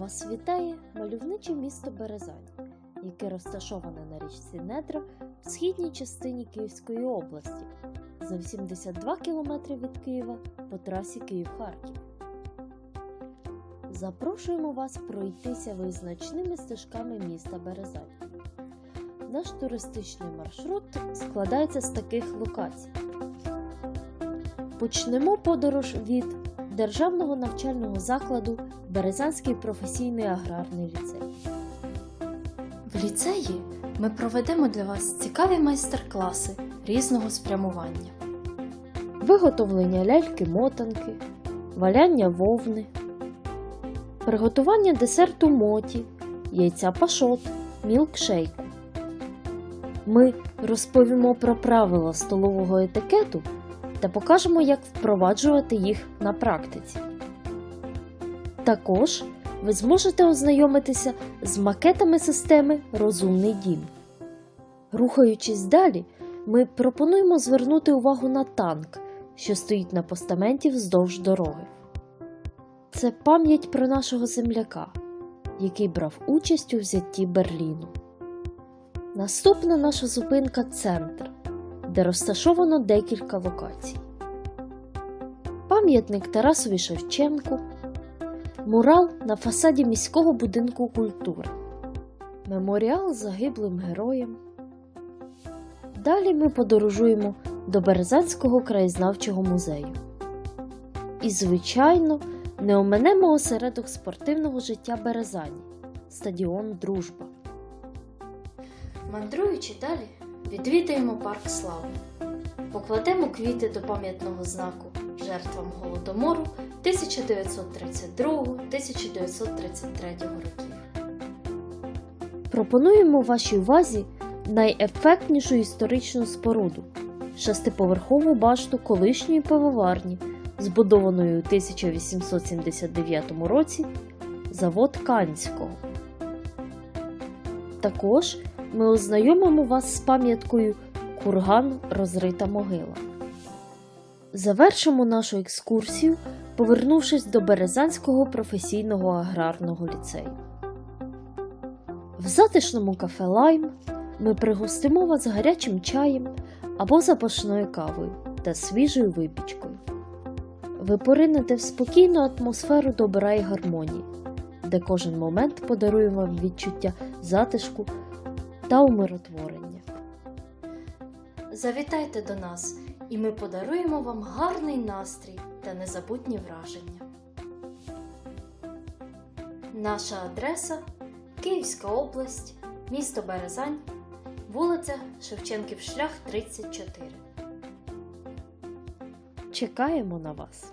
Вас вітає мальовниче місто Березань, яке розташоване на річці Недра в східній частині Київської області за 82 км від Києва по трасі Київ-Харків. Запрошуємо вас пройтися визначними стежками міста Березань. Наш туристичний маршрут складається з таких локацій. Почнемо подорож від Державного навчального закладу Березанський професійний аграрний ліцей. В ліцеї ми проведемо для вас цікаві майстер-класи різного спрямування. Виготовлення ляльки-мотанки, валяння вовни, приготування десерту моті, яйця пашот, мілкшейку. Ми розповімо про правила столового етикету та покажемо, як впроваджувати їх на практиці. Також ви зможете ознайомитися з макетами системи Розумний дім. Рухаючись далі, ми пропонуємо звернути увагу на танк, що стоїть на постаменті вздовж дороги. Це пам'ять про нашого земляка, який брав участь у взятті Берліну. Наступна наша зупинка центр, де розташовано декілька локацій. Пам'ятник Тарасові Шевченку, мурал на фасаді міського будинку культури, меморіал загиблим героям. Далі ми подорожуємо до Березанського краєзнавчого музею. І, звичайно, не оминемо осередок спортивного життя Березані стадіон Дружба. Мандруючи далі, відвідаємо парк слави. Покладемо квіти до пам'ятного знаку жертвам голодомору 1932-1933 років. Пропонуємо вашій увазі найефектнішу історичну споруду шестиповерхову башту колишньої пивоварні, збудованої у 1879 році завод Канського. Також ми ознайомимо вас з пам'яткою Курган Розрита могила. Завершимо нашу екскурсію, повернувшись до Березанського професійного аграрного ліцею. В затишному кафе Лайм ми пригостимо вас гарячим чаєм або запашною кавою та свіжою випічкою. Ви поринете в спокійну атмосферу добра і гармонії, де кожен момент подарує вам відчуття затишку та умиротворення. Завітайте до нас, і ми подаруємо вам гарний настрій та незабутні враження. Наша адреса Київська область, місто Березань, вулиця Шевченків шлях 34. Чекаємо на вас!